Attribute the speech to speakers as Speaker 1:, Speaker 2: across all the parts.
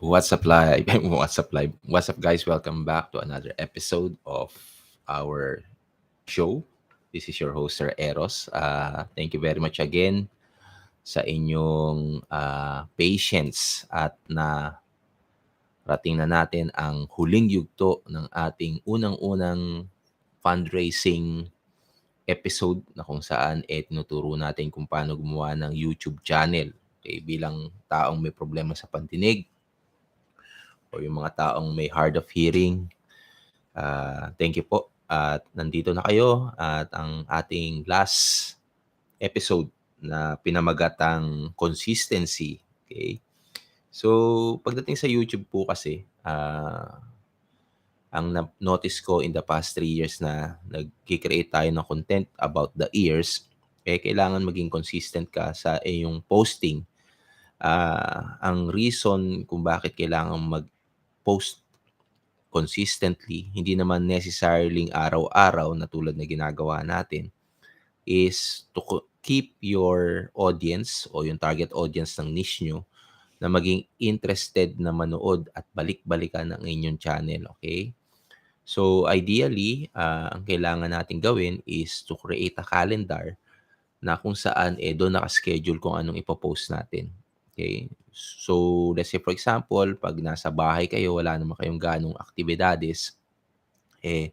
Speaker 1: What's up, live? What's up, live? What's up, guys? Welcome back to another episode of our show. This is your host, Sir Eros. Uh, thank you very much again sa inyong uh, patience at na rating na natin ang huling yugto ng ating unang-unang fundraising episode na kung saan eh, tinuturo natin kung paano gumawa ng YouTube channel. Okay, bilang taong may problema sa pandinig o yung mga taong may hard of hearing. Uh, thank you po. At nandito na kayo at ang ating last episode na pinamagatang consistency. Okay? So, pagdating sa YouTube po kasi, uh, ang na-notice ko in the past three years na nag-create tayo ng content about the ears, eh, kailangan maging consistent ka sa iyong posting. Uh, ang reason kung bakit kailangan mag-post consistently, hindi naman necessarily araw-araw na tulad na ginagawa natin, is to keep your audience o yung target audience ng niche nyo na maging interested na manood at balik-balikan ng inyong channel, okay? So ideally, uh, ang kailangan natin gawin is to create a calendar na kung saan eh doon naka-schedule kung anong ipopost natin. Okay? So let's say for example, pag nasa bahay kayo, wala naman kayong ganong aktibidades, eh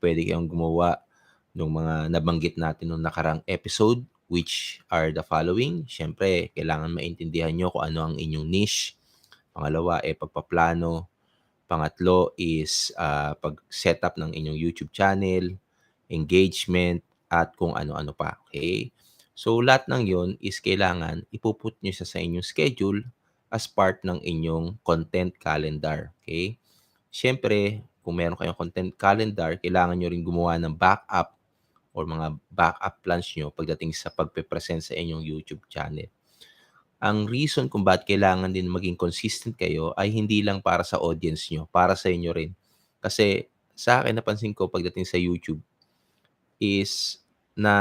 Speaker 1: pwede kayong gumawa ng mga nabanggit natin nung nakarang episode which are the following. Siyempre, kailangan maintindihan nyo kung ano ang inyong niche. Pangalawa, eh, pagpaplano Pangatlo is uh, pag-setup ng inyong YouTube channel, engagement, at kung ano-ano pa. Okay? So, lahat ng yon is kailangan ipuput nyo sa sa inyong schedule as part ng inyong content calendar. Okay? Siyempre, kung meron kayong content calendar, kailangan nyo rin gumawa ng backup or mga backup plans nyo pagdating sa pagpe-present sa inyong YouTube channel ang reason kung bakit kailangan din maging consistent kayo ay hindi lang para sa audience nyo, para sa inyo rin. Kasi sa akin napansin ko pagdating sa YouTube is na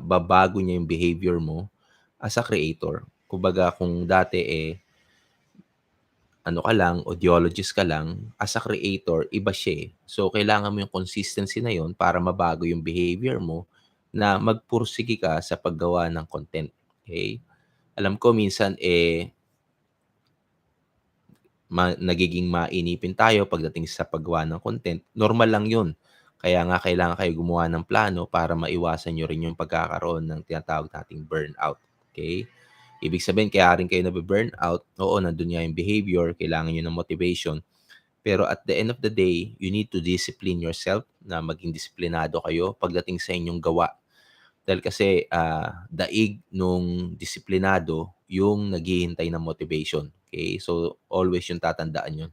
Speaker 1: babago niya yung behavior mo as a creator. Kumbaga kung dati eh ano ka lang, audiologist ka lang, as a creator, iba siya eh. So, kailangan mo yung consistency na yon para mabago yung behavior mo na magpursige ka sa paggawa ng content. Okay? alam ko minsan eh ma, nagiging mainipin tayo pagdating sa paggawa ng content. Normal lang 'yun. Kaya nga kailangan kayo gumawa ng plano para maiwasan nyo rin yung pagkakaroon ng tinatawag nating burnout. Okay? Ibig sabihin, kaya rin kayo nabe-burnout. Oo, nandun nga yung behavior, kailangan nyo ng motivation. Pero at the end of the day, you need to discipline yourself na maging disiplinado kayo pagdating sa inyong gawa dahil kasi uh, daig nung disiplinado yung naghihintay ng motivation. Okay? So, always yung tatandaan yun.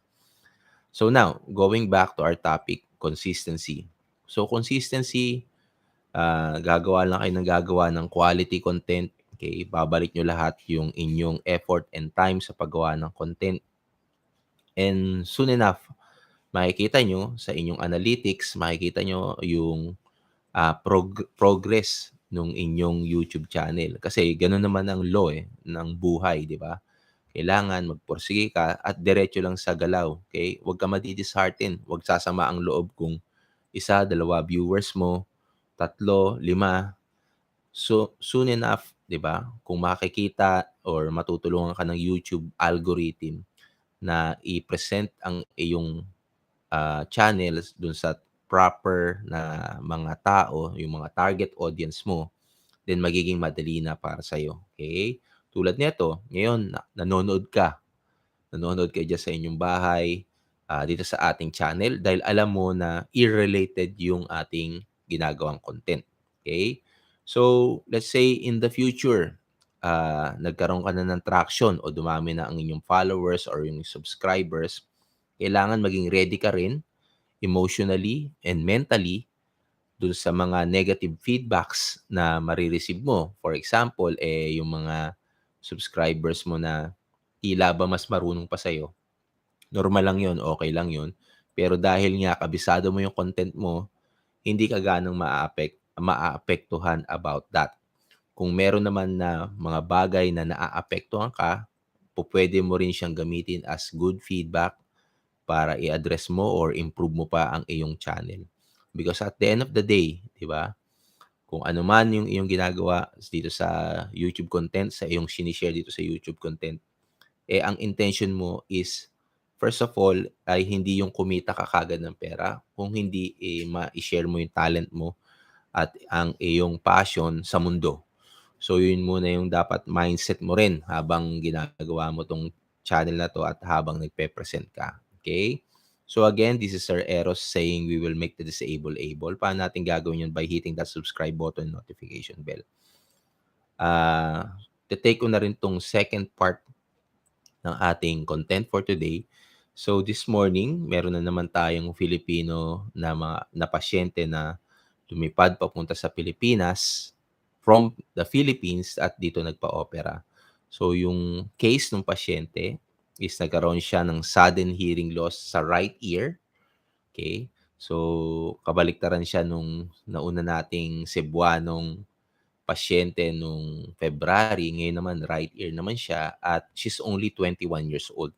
Speaker 1: So now, going back to our topic, consistency. So, consistency, uh, gagawa lang kayo ng gagawa ng quality content. Okay? Babalik nyo lahat yung inyong effort and time sa paggawa ng content. And soon enough, makikita nyo sa inyong analytics, makikita nyo yung uh, prog- progress nung inyong YouTube channel. Kasi gano'n naman ang law eh, ng buhay, di ba? Kailangan magpursige ka at diretso lang sa galaw. Okay? Huwag ka madidishearten. Huwag sasama ang loob kung isa, dalawa viewers mo, tatlo, lima. So, soon enough, di ba? Kung makikita or matutulungan ka ng YouTube algorithm na i-present ang iyong uh, channels dun sa proper na mga tao, yung mga target audience mo, then magiging madali na para sa'yo. Okay? Tulad nito, ngayon, na- nanonood ka. Nanonood ka dyan sa inyong bahay, uh, dito sa ating channel, dahil alam mo na irrelated yung ating ginagawang content. Okay? So, let's say in the future, uh, nagkaroon ka na ng traction o dumami na ang inyong followers or yung subscribers, kailangan maging ready ka rin emotionally and mentally dun sa mga negative feedbacks na marireceive mo. For example, eh, yung mga subscribers mo na tila ba mas marunong pa sa'yo. Normal lang yon okay lang yon Pero dahil nga kabisado mo yung content mo, hindi ka ganong maa-affect, maa-apektuhan about that. Kung meron naman na mga bagay na naaapektuhan ka, pupwede mo rin siyang gamitin as good feedback para i-address mo or improve mo pa ang iyong channel. Because at the end of the day, 'di ba? Kung ano man yung iyong ginagawa dito sa YouTube content, sa iyong sinishare dito sa YouTube content, eh ang intention mo is first of all ay hindi yung kumita ka kagad ng pera, kung hindi eh ma-share mo yung talent mo at ang iyong passion sa mundo. So yun muna yung dapat mindset mo rin habang ginagawa mo tong channel na to at habang nagpe-present ka. Okay? So again, this is Sir Eros saying we will make the disabled able. Paano natin gagawin yun? By hitting that subscribe button notification bell. Uh, take ko na rin tong second part ng ating content for today. So this morning, meron na naman tayong Filipino na, mga, na pasyente na lumipad papunta sa Pilipinas from the Philippines at dito nagpa-opera. So yung case ng pasyente is nagkaroon siya ng sudden hearing loss sa right ear. Okay? So kabaliktaran siya nung nauna nating Cebuanong pasyente nung February. Ngayon naman right ear naman siya at she's only 21 years old.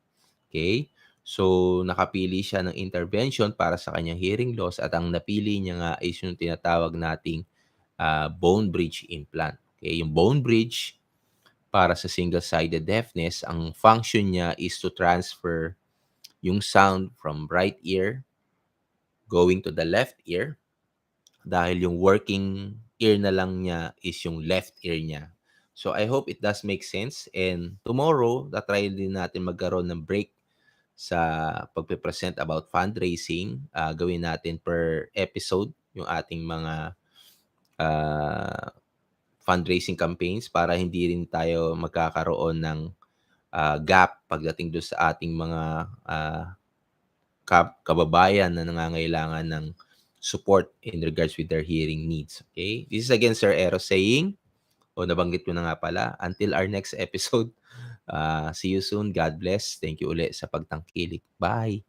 Speaker 1: Okay? So, nakapili siya ng intervention para sa kanyang hearing loss at ang napili niya nga is yung tinatawag nating uh, bone bridge implant. Okay, yung bone bridge para sa single-sided deafness, ang function niya is to transfer yung sound from right ear going to the left ear dahil yung working ear na lang niya is yung left ear niya. So I hope it does make sense and tomorrow, tatry din natin magkaroon ng break sa pagpe-present about fundraising. Uh, gawin natin per episode yung ating mga uh, fundraising campaigns para hindi rin tayo magkakaroon ng uh, gap pagdating doon sa ating mga uh, kababayan na nangangailangan ng support in regards with their hearing needs. Okay? This is again Sir Eros saying, o nabanggit ko na nga pala, until our next episode, Uh, see you soon. God bless. Thank you ulit sa pagtangkilik. Bye.